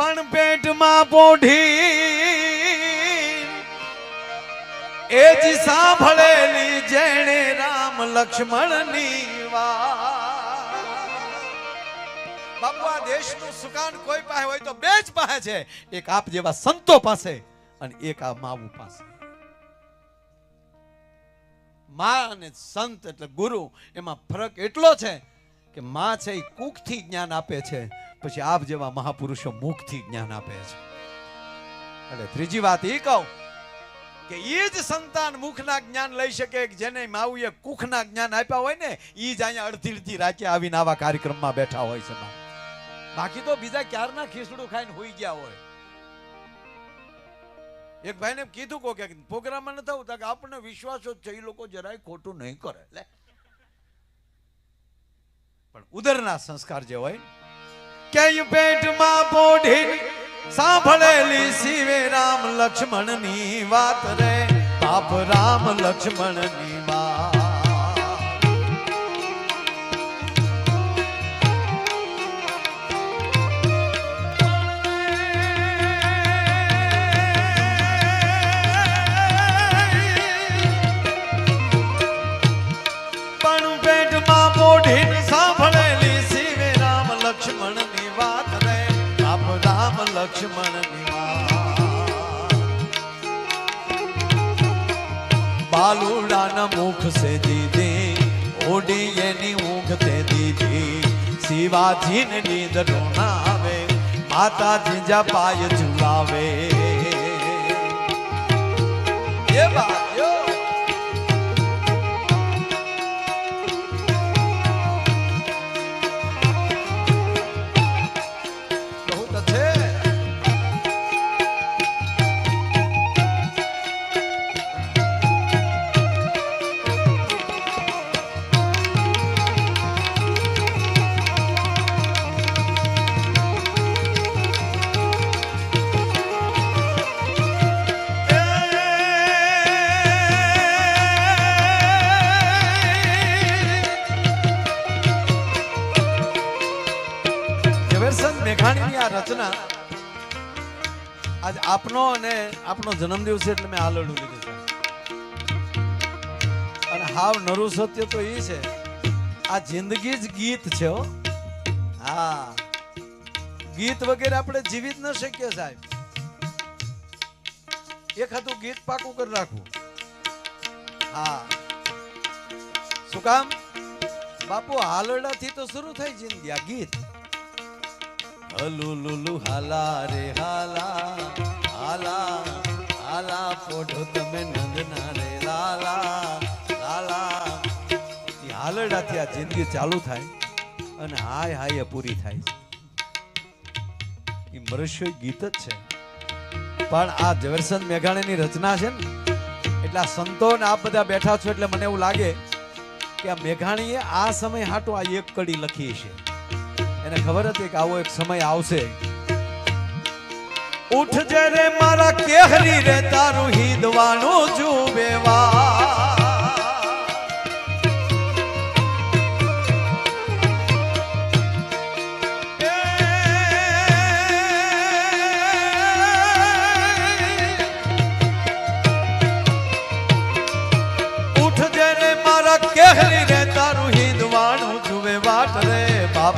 પણ પેટમાં પોઢી. એ જ સાંભળેલી જેણે રામ લક્ષ્મણની વાત. બાપુ, આ દેશનું સુકાન કોઈ પાસે હોય તો બે જ પાસે છે. એક આપ જેવા સંતો પાસે અને એક આ માવું પાસે. મા અને સંત એટલે ગુરુ, એમાં ફરક એટલો છે કે માં છે એ કુખથી જ્ઞાન આપે છે, પછી આપ જેવા મહાપુરુષો મુખથી જ્ઞાન આપે છે. એટલે ત્રીજી વાત એ કહું કે એ જ સંતાન મુખના જ્ઞાન લઈ શકે જેને માવુએ કુખના જ્ઞાન આપ્યા હોય ને એ જ અહીંયા અડધી અડધી રાતે આવીને આવા કાર્યક્રમમાં બેઠા હોય છે બાકી તો બીજા ક્યારના ખીસડું ખાઈને હોઈ ગયા હોય? એક ભાઈને કીધું કો કે પ્રોગ્રામમાં ન થવું કે આપણને વિશ્વાસ જ છે એ લોકો જરાય ખોટું નહીં કરે. લે. પણ ઉદરના સંસ્કાર જે હોય કે પેટમાં પોઢી સાંભળેલી શિવે રામ લક્ષ્મણની વાત રે, બાપ રામ લક્ષ્મણની વાત. પણ પેટમાં શિવે રામ લક્ષ્મણની વાત રે. આપ રામ લક્ષ્મણની વાત. બાલુડાના મુખ સે દીધી ઓડી એની ઊંઘ તે દીધી શિવાજીને નીંદ ના આવે, માતાજી જા પાય ઝુલાવે. રચના. આજ આપનો અને આપનો જન્મદિવસ એટલે મેં આલડું લીધું છે. અને હાવ નરું સત્ય તો એ છે. આ જિંદગી જ ગીત છે હો. હા. ગીત વગેરે આપણે જીવી જ ન શકીએ સાહેબ. એક હતું ગીત પાકું કરી રાખવું હા. શું કામ? બાપુ હાલરડાથી તો શરૂ થઈ જિંદગી આ ગીત. હલુલુલુ હાલા રે હાલા હાલા હાલા પોઢો તમે નંદના રે, લાલા લાલા. હાલડાથી આ જિંદગી ચાલુ થાય અને હાય હાય પૂરી થાય એ મરસ્ય ગીત જ છે. પણ આ ઝવેરચંદ મેઘાણીની રચના છે ને, એટલે આ સંતો ને આપ બધા બેઠા છો એટલે મને એવું લાગે કે આ મેઘાણીએ આ સમય હાટો આ એક કડી લખી છે. એને ખબર હતી કે આવો એક સમય આવશે. ઉઠજે રે મારા કેહરી રે તારું હિદવાનું જુબેવા.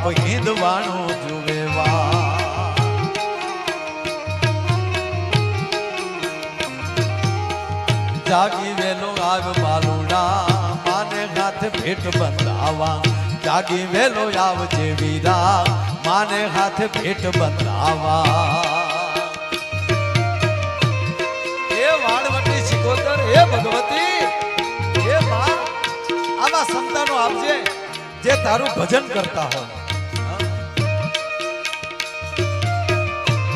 બાપ હિંદવાણું જુએ વા જાગી વેલો આવ બાલુડા, માને હાથ ભેટ બંધાવા. જાગી વેલો આવજે વીરા, માને હાથ ભેટ બંધાવા. એ વાળવટી શિકોતર હે ભગવતી હે માં, આવા સંતાનો આપજે, જે તારું ભજન કરતા હોય.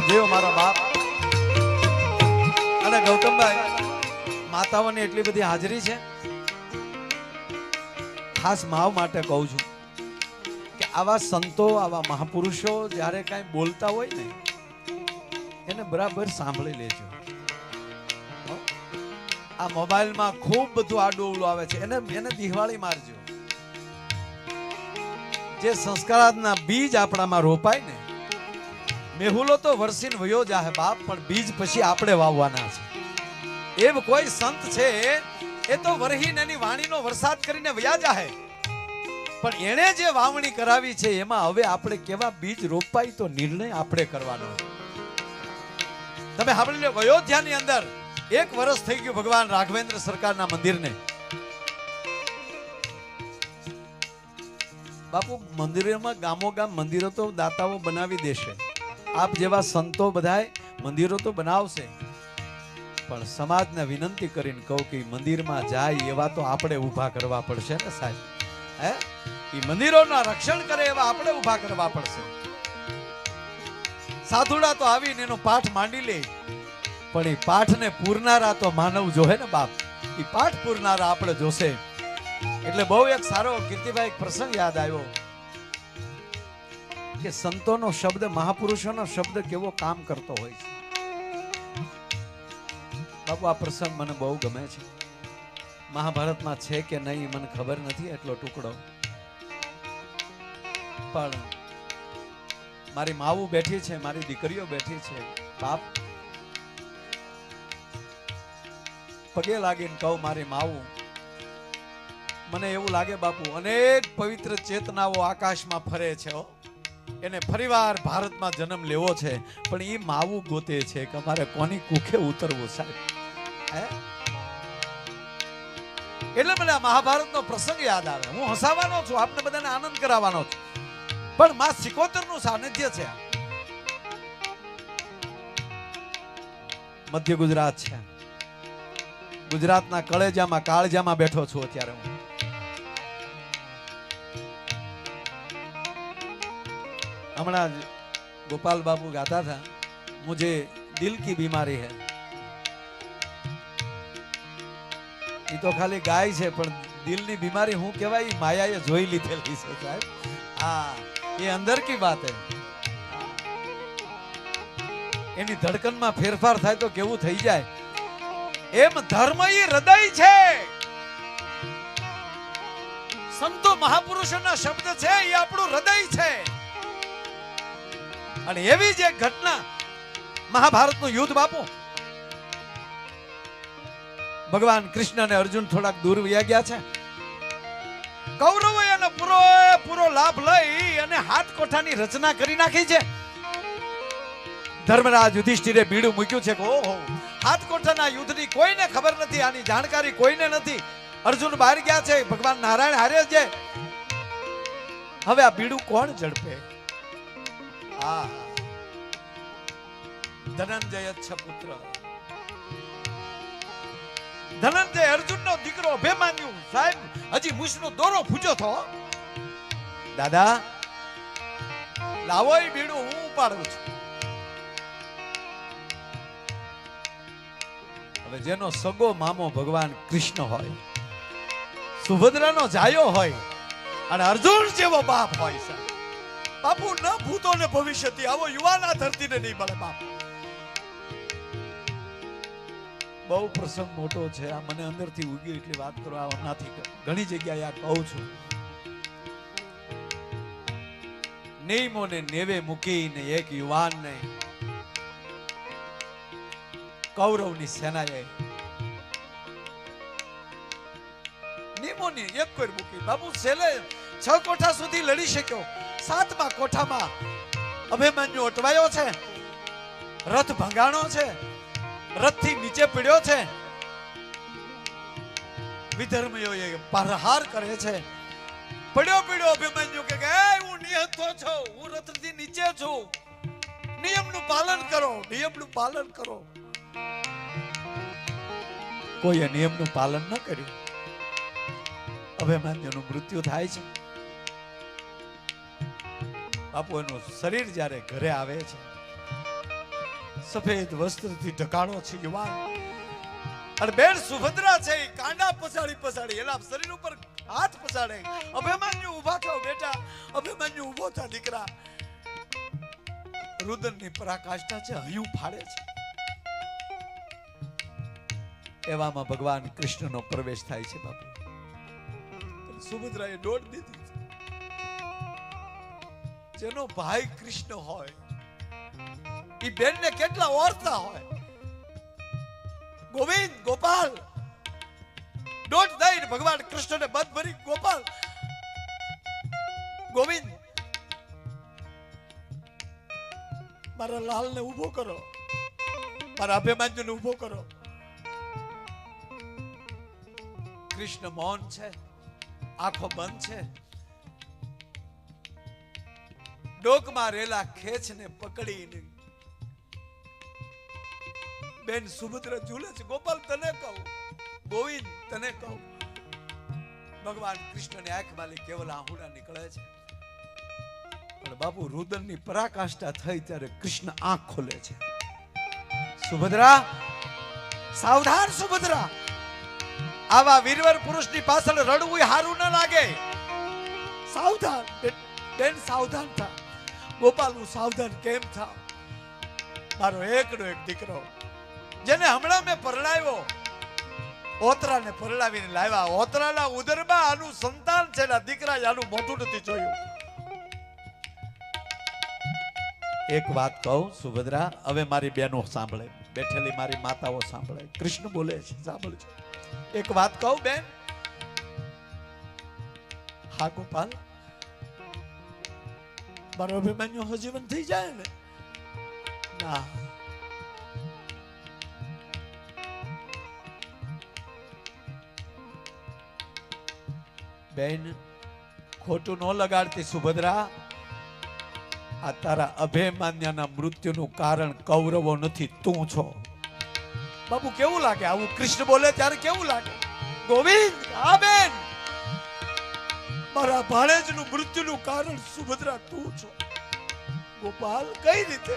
જેવો મારા બાપ. અને ગૌતમભાઈ, માતાઓની એટલી બધી હાજરી છે? ખાસ માવ માટે કહું છું કે આવા સંતો, આવા મહાપુરુષો જ્યારે કાંઈ બોલતા હોય ને, એને બરાબર સાંભળી લેજો. આ મોબાઈલમાં ખૂબ બધું આડું આવે છે. એને એને દિવાળી મારજો. જે સંસ્કારના બીજ આપણામાં રોપાય ને મેહુલો તો વરસીને વયો જાહે બાપ, પણ બીજ પછી આપણે વાવવાના છે. એમ કોઈ સંત છે, એ તો વરહીને એની વાણીનો વરસાદ કરીને વયા જાહે. પણ એણે જે વાવણી કરાવી છે, એમાં હવે આપણે કેવા બીજ રોપાય તો નિર્ણય આપણે કરવાનો. તમે સાંભળી લો, અયોધ્યાની અંદર એક વર્ષ થઈ ગયું ભગવાન રાઘવેન્દ્ર સરકારના મંદિરને. બાપુ, મંદિરોમાં ગામો ગામ મંદિરો તો દાતાઓ બનાવી દેશે. આપ જેવા સંતો બધાય મંદિરો તો બનાવશે, પણ સમાજને વિનંતી કરીને કહું કે મંદિરમાં જાય એવા તો આપણે ઊભા કરવા પડશે ને સાહેબ? હે? એ મંદિરોના રક્ષણ કરે એવા આપણે ઊભા કરવા પડશે. સાધુડા તો આવીને એનો પાઠ માંડી લે, પણ એ પાઠને પૂરનારા તો માનવ જોહે ને બાપ? એ પાઠ પૂરનારા આપણે જોશે. એટલે બહુ એક સારો કીર્તિભાઈ પ્રસંગ યાદ આવ્યો. કે સંતોનો શબ્દ, મહાપુરુષોનો શબ્દ કેવો કામ કરતો હોય છે. બાપુ, આ પ્રસંગ મને બહુ ગમે છે. મહાભારતમાં છે કે નહીં મને ખબર નથી એટલો ટુકડો. પણ મારી માવું બેઠી છે, મારી દીકરીઓ બેઠી છે. બાપ, પગે લાગીને કહું મારી માવું. મને એવું લાગે બાપુ, અનેક પવિત્ર ચેતનાઓ આકાશમાં ફરે છે. એને ફરીવાર ભારતમાં જન્મ લેવો છે. પણ એ માવું ગોતે છે કે અમારે કોની કુખે ઉતરવું સાહેબ? એટલે મને મહાભારતનો પ્રસંગ યાદ આવે. હું હસાવાનો છું, આપને બધાને આનંદ કરાવવાનો છું. પણ માં સિકોતરનું સાનિધ્ય છે. મધ્ય ગુજરાત છે. ગુજરાતના કળેજામાં, કાળજામાં બેઠો છું અત્યારે હું. હમણાં જ ગોપાલ બાબુ ગાતા હતા, મુજે દિલ કી બીમારી હૈ. એ તો ખાલી ગાય છે, પણ દિલની બીમારી હું કહેવાય માયાએ જોઈ લીધેલી છે સાહેબ. હા, એ અંદર કી વાત હે. એની ધડકનમાં ફેરફાર થાય તો કેવું થઈ જાય. એમ ધર્મ એ હૃદય છે. સંતો મહાપુરુષોના શબ્દ છે એ આપણું હૃદય છે. અને એવી જે ઘટના મહાભારતનું યુદ્ધ બાપુ. ભગવાન કૃષ્ણ અને અર્જુન થોડાક દૂર વ્યા ગયા છે. કૌરવો એનો પૂરો પૂરો લાભ લઈ અને હાથ કોઠાની રચના કરી નાખી છે. ધર્મરાજ યુધિષ્ઠિરે બીડું મૂક્યું છે કે ઓહો હાથ કોઠાના યુદ્ધની કોઈને ખબર નથી, આની જાણકારી કોઈને નથી. અર્જુન બહાર ગયા છે, ભગવાન નારાયણ હારે છે. હવે આ બીડું કોણ ઝડપે? આ ધનંજય છે પુત્ર. ધનંજય અર્જુનનો દીકરો અભિમાન્યુ. સાહેબ, હજી મુસનો દોરો ફૂજો થો દાદા, લાવો એ બીડું, હું ઉપાડું છું. હવે જેનો સગો મામો ભગવાન કૃષ્ણ હોય, સુભદ્રાનો જાયો હોય, અને અર્જુન જેવો બાપ હોય, સાહેબ. બાપુ, ન ભૂતો ને ભવિષ્યથી. આવો યુવાન આ ધરતીને નહીં મળે, બાપ. બહુ પ્રસંગ મોટો છે. આ મને અંદરથી ઉગી એટલી વાત કરો, આ નથી ઘણી જગ્યાએ આ કહું છું. નિયમોને નેવે મૂકીને એક યુવાનને કૌરવની સેનાએ નિયમોની એક કોઈ મૂકી. બાબુ છેલ્લે છ કોઠા સુધી લડી શક્યો. સાતમા કોઠામાં અભિમન્યુ અટવાયો છે રથ ભંગાણો છે રથથી નીચે પડ્યો છે. વિધર્મીઓએ પરહાર કરે છે. પડ્યો પીડ્યો અભિમન્યુ કે "એ, હું નિહતો છું હું રથથી નીચે છું. નિયમનું પાલન કરો નિયમનું પાલન કરો. કોઈએ નિયમનું પાલન ન કર્યું. અભિમન્યુનું મૃત્યુ થાય છે. એનું શરીર જ્યારે ઘરે આવે છે, સફેદ વસ્ત્રથી ઢકાણો છે યુવાન. અને બેન સુભદ્રા છે, ઈ કાંડા પસાડી પસાડી એના શરીર ઉપર હાથ પસાડે અભિમન્યુ ઊભા થાવ બેટા, અભિમન્યુ ઊભો થા દીકરા. રુદનની પરાકાષ્ઠા છે, હયું ફાડે છે. એવામાં ભગવાન કૃષ્ણનો પ્રવેશ થાય છે બાપુ. સુભદ્રાએ દોડ દીધી. જેનો ભાઈ કૃષ્ણ હોય, ઈ બેનને કેટલા ઓળખતા હોય? ગોવિંદ, ગોપાલ. દોઢ દઈ ભગવાન કૃષ્ણને બધ ભરી ગોપાલ. ગોવિંદ, મારા લાલને ઊભો કરો. મારા અભિમાન્યુને ઊભો કરો. કૃષ્ણ મૌન છે, આંખો બંધ છે. ડોકમાં રેલા ખેંચને પકડીને બેન સુભદ્ર ઝૂલે છે. ગોપાલ, તને કહું, ગોવિંદ, તને કહું, ભગવાન કૃષ્ણની આંખમાંથી કેવલ આહુડા નીકળે છે. પણ બાપુ, રુદનની પરાકાષ્ઠા થઈ ત્યારે કૃષ્ણ આંખ ખોલે છે. સુભદ્રા, સાવધાન સુભદ્રા. આવા વીરવર પુરુષની પાછળ રડવું હારું ન લાગે. સાવધાન બેન- સાવધાન થા. ગોપાલ હું સાવધાન કેમ થાવ? મારો એકનો એક દીકરો. જેને હમણાં મેં પરણાવ્યો. ઓતરાને પરણાવીને લાવ્યા. ઓતરાના ઉદરમાં આનું સંતાન છે એના દીકરા આનું મોઢું નથી જોયું. એક વાત કહું, સુભદ્રા, હવે મારી બહેનો સાંભળે. બેઠેલી મારી માતાઓ સાંભળે. કૃષ્ણ બોલે છે, સાંભળજો. એક વાત કહું, બેન. હા, ગોપાલ. મારો અભિમાન્યુ હજીવન થઈ જાય ને? ના. બેન, ખોટું ન લગાડતી સુભદ્રા. આ તારા અભિમાન્યના મૃત્યુનું કારણ કૌરવો નથી, તું છો. બાપુ કેવું લાગે? આવું કૃષ્ણ બોલે ત્યારે કેવું લાગે? ગોવિંદ આ બેન. મારા ભાણેજનું મૃત્યુનું કારણ સુભદ્રા, તું છો. ગોપાલ, કઈ રીતે?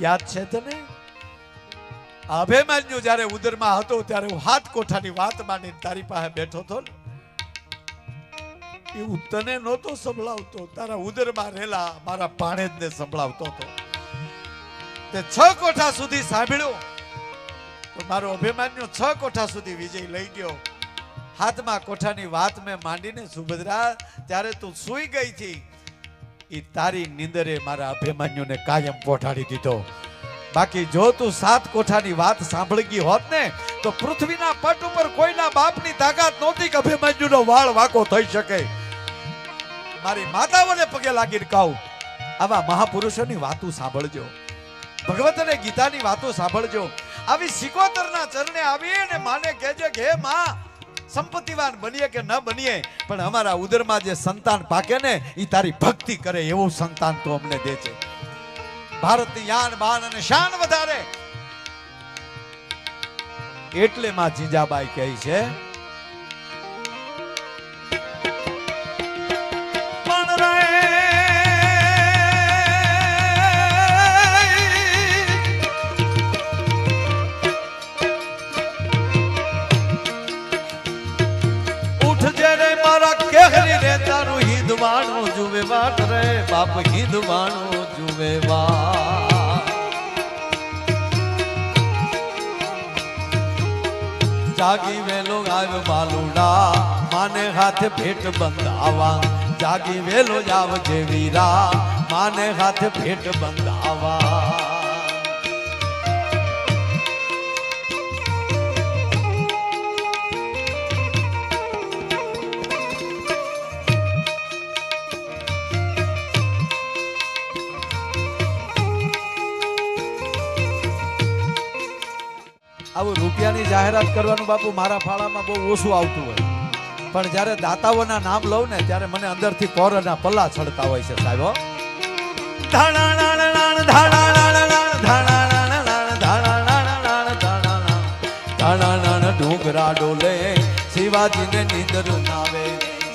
યાદ છે તને? અભિમાન્યુ જ્યારે ઉદરમાં હતો, ત્યારે હું હાથ કોઠાની વાત માની તારી પાસે બેઠો હતો ને. એવું તને નહોતો સંભળાવતો. તારા ઉદરમાં રહેલા મારા ભાણેજને સંભળાવતો હતો. તે છ કોઠા સુધી સાંભળ્યો. તો મારો અભિમાન્યુ છ કોઠા સુધી વિજય લઈ ગયો. હાથમાં કોઠાની વાત મેં માંડીને, સુભદ્રા, ત્યારે તું સૂઈ ગઈ હતી. એ તારી નિંદરે મારા અભિમાન્યુને કાયમ પોઠાડી દીધો. બાકી જો તું સાત કોઠાની વાત સાંભળી ગઈ હોત ને, તો પૃથ્વીના પટ ઉપર કોઈના બાપની તાકાત નહોતી કે અભિમન્યુનો વાળ વાકો થઈ શકે. મારી માતાઓને પગે લાગીને કહું, આવા મહાપુરુષોની વાતો સાંભળજો. ભગવત અને ગીતાની વાતો સાંભળજો. આવી સિકોતરના ચરણે આવી અને માને કહેજે કે, હે માં સંપત્તિવાન બનીએ કે ન બનીએ, પણ અમારા ઉદરમાં જે સંતાન પાકે ને એ તારી ભક્તિ કરે એવું સંતાન તું અમને દે છે. ભારતની યાન, બાન અને શાન વધારે. એટલે માં જીજાબાઈ કહે છે હિંદવાણું જુએ વાટ રે, બાપ હિંદવાણું જુએ વાટ જાગી વેલો આવ્યો બાલુડા, માને હાથ ભેટ બંધાવા જાગી વેલો જાવ જે વીરા, માને હાથ ભેટ બંધાવા આવું રૂપિયાની જાહેરાત કરવાનું બાપુ મારા ફાળામાં બહુ ઓછું આવતું હોય. પણ જ્યારે દાતાઓના નામ લઉં ને, ત્યારે મને અંદરથી કોરના પલ્લા છડતા હોય છે સાહેબ ડુંગરા ડોલે, શિવાજીને નીંદર નાવે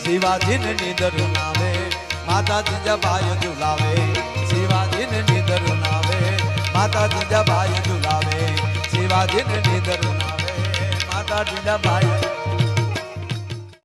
શિવાજીને નીંદર નાવે માતા જીજાબાઈ ઝુલાવે શિવાજીને નીંદર નાવે માતા જીજાબાઈ શિવાજીને નીંદર નાવે માતા જીજાબાઈ